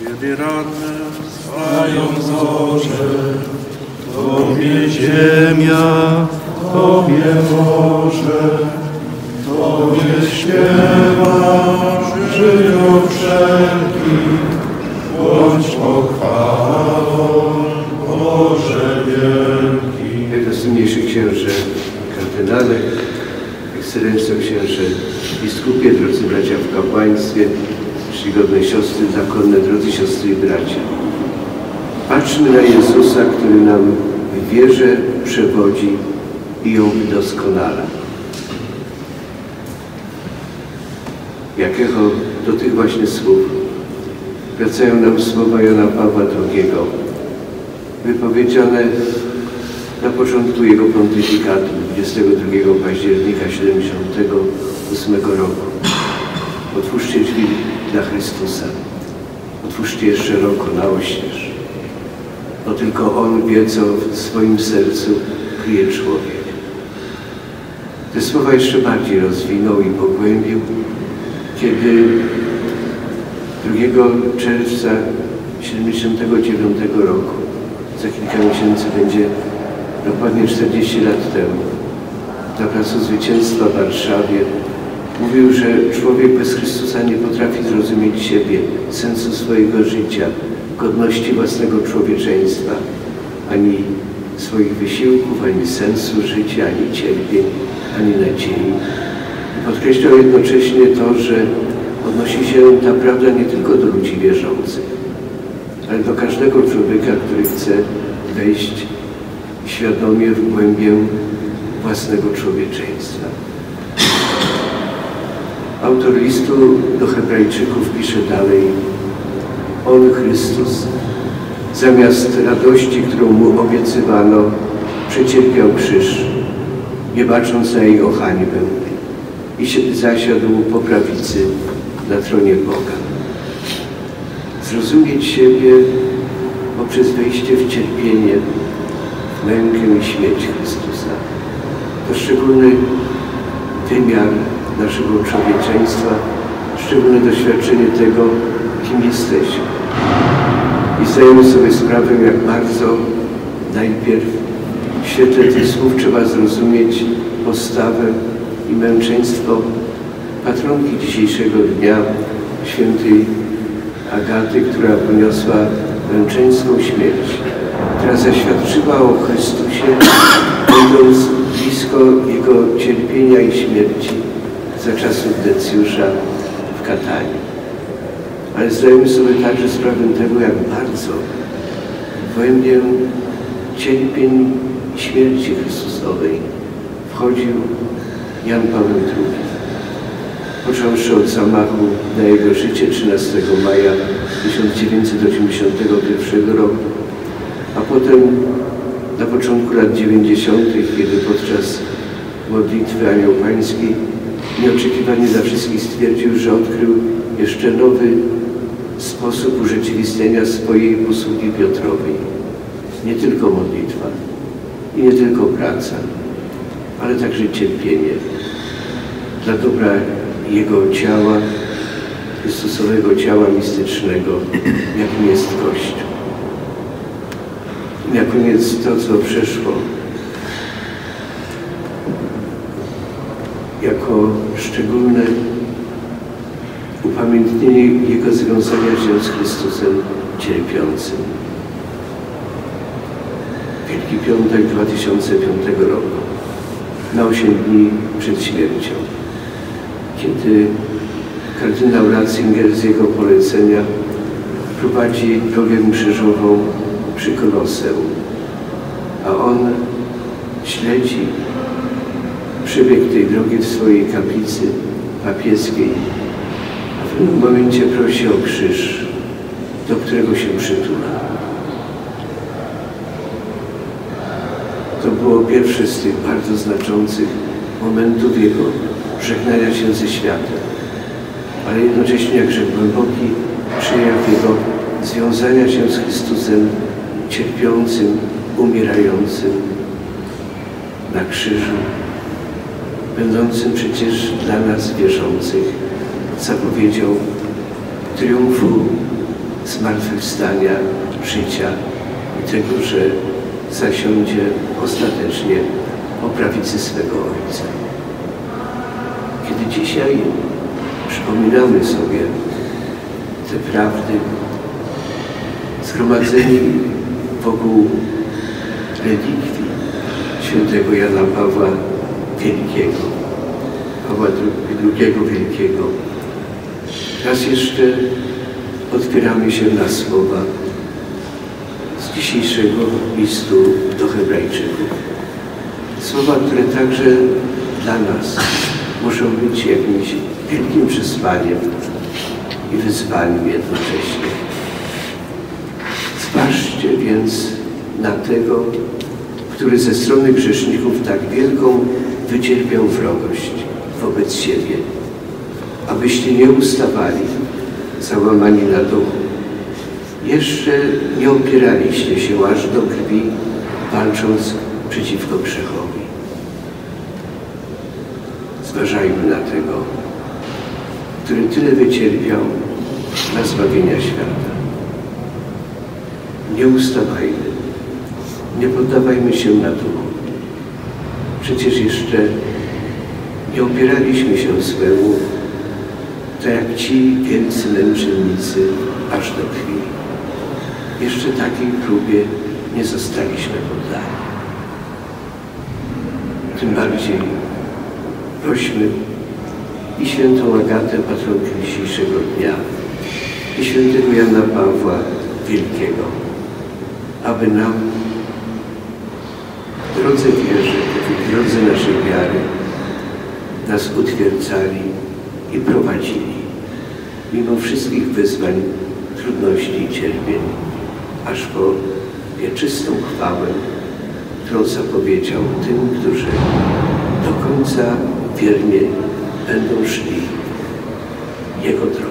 Kiedy ranne Stają zorze, Tobie ziemia, Tobie morze, Tobie śpiewa, żyją wszelki, bądź pochwalą, Boże wielki. Najdostojniejszy księże kardynale, ekscelencjo księże biskupie, drodzy bracia w kapłaństwie, czcigodne siostry zakonne, drodzy siostry i bracia. Patrzmy na Jezusa, który nam w wierze przewodzi i ją wydoskonala. Jakiego do tych właśnie słów wracają nam słowa Jana Pawła II, wypowiedziane na początku jego pontyfikatu 22 października 78 roku. Otwórzcie drzwi dla Chrystusa. Otwórzcie je szeroko na oścież. Bo tylko On wie, co w swoim sercu kryje człowiek. Te słowa jeszcze bardziej rozwinął i pogłębił, kiedy 2 czerwca 79 roku, za kilka miesięcy będzie dokładnie 40 lat temu, na Placu Zwycięstwa w Warszawie, mówił, że człowiek bez Chrystusa nie potrafi zrozumieć siebie, sensu swojego życia, godności własnego człowieczeństwa, ani swoich wysiłków, ani sensu życia, ani cierpień, ani nadziei. Podkreślał jednocześnie to, że odnosi się ta prawda nie tylko do ludzi wierzących, ale do każdego człowieka, który chce wejść świadomie w głębię własnego człowieczeństwa. Autor listu do Hebrajczyków pisze dalej On, Chrystus, zamiast radości, którą Mu obiecywano, przecierpiał krzyż, nie bacząc na jego hańbę i zasiadł po prawicy na tronie Boga. Zrozumieć siebie poprzez wejście w cierpienie, w mękę i śmierć Chrystusa. To szczególny wymiar naszego człowieczeństwa, szczególne doświadczenie tego, kim jesteśmy. I zdajemy sobie sprawę, jak bardzo najpierw w świetle tych słów trzeba zrozumieć postawę i męczeństwo patronki dzisiejszego dnia, świętej Agaty, która poniosła męczeńską śmierć, która zaświadczyła o Chrystusie, będąc blisko Jego cierpienia i śmierci za czasów Decjusza w Katanii. Ale zdajemy sobie także sprawę tego, jak bardzo w głębię cierpień śmierci Chrystusowej wchodził Jan Paweł II. Począwszy od zamachu na jego życie 13 maja 1981 roku, a potem na początku lat 90., kiedy podczas modlitwy Anioł Pańskiej nieoczekiwanie dla wszystkich stwierdził, że odkrył jeszcze nowy sposób urzeczywistnienia swojej posługi Piotrowej. Nie tylko modlitwa i nie tylko praca, ale także cierpienie dla dobra Jego ciała, Chrystusowego ciała mistycznego, jakim jest Kościół. Na koniec to, co przeszło jako szczególne Jego związania się z Chrystusem cierpiącym. Wielki Piątek 2005 roku, na 8 dni przed śmiercią, kiedy kardynał Ratzinger z jego polecenia prowadzi drogę krzyżową przy Koloseum, a on śledzi przebieg tej drogi w swojej kaplicy papieskiej, w momencie prosi o krzyż, do którego się przytula. To było pierwsze z tych bardzo znaczących momentów jego żegnania się ze światem, ale jednocześnie jakże głęboki przejaw jego związania się z Chrystusem cierpiącym, umierającym na krzyżu, będącym przecież dla nas wierzących zapowiedzią triumfu zmartwychwstania, życia i tego, że zasiądzie ostatecznie po prawicy swego Ojca. Kiedy dzisiaj przypominamy sobie te prawdy, zgromadzeni wokół relikwii świętego Jana Pawła Wielkiego, Pawła II Wielkiego, raz jeszcze otwieramy się na słowa z dzisiejszego listu do Hebrajczyków. Słowa, które także dla nas muszą być jakimś wielkim przesłaniem i wyzwaniem jednocześnie. Zważcie więc na tego, który ze strony grzeszników tak wielką wycierpiał wrogość wobec siebie, abyście nie ustawali, załamani na duchu. Jeszcze nie opieraliście się aż do krwi, walcząc przeciwko grzechowi. Zważajmy na tego, który tyle wycierpiał dla zbawienia świata. Nie ustawajmy, nie poddawajmy się na duchu. Przecież jeszcze nie opieraliśmy się swemu, tak jak ci wielcy męczennicy aż do krwi. Jeszcze takiej próbie nie zostaliśmy poddani. Tym bardziej prośmy i świętą Agatę, patronkę dzisiejszego dnia, i świętego Jana Pawła Wielkiego, aby nam w drodze wierzy, w drodze naszej wiary nas utwierdzali i prowadzili, mimo wszystkich wyzwań, trudności i cierpień, aż po wieczystą chwałę, którą zapowiedział tym, którzy do końca wiernie będą szli Jego drogą.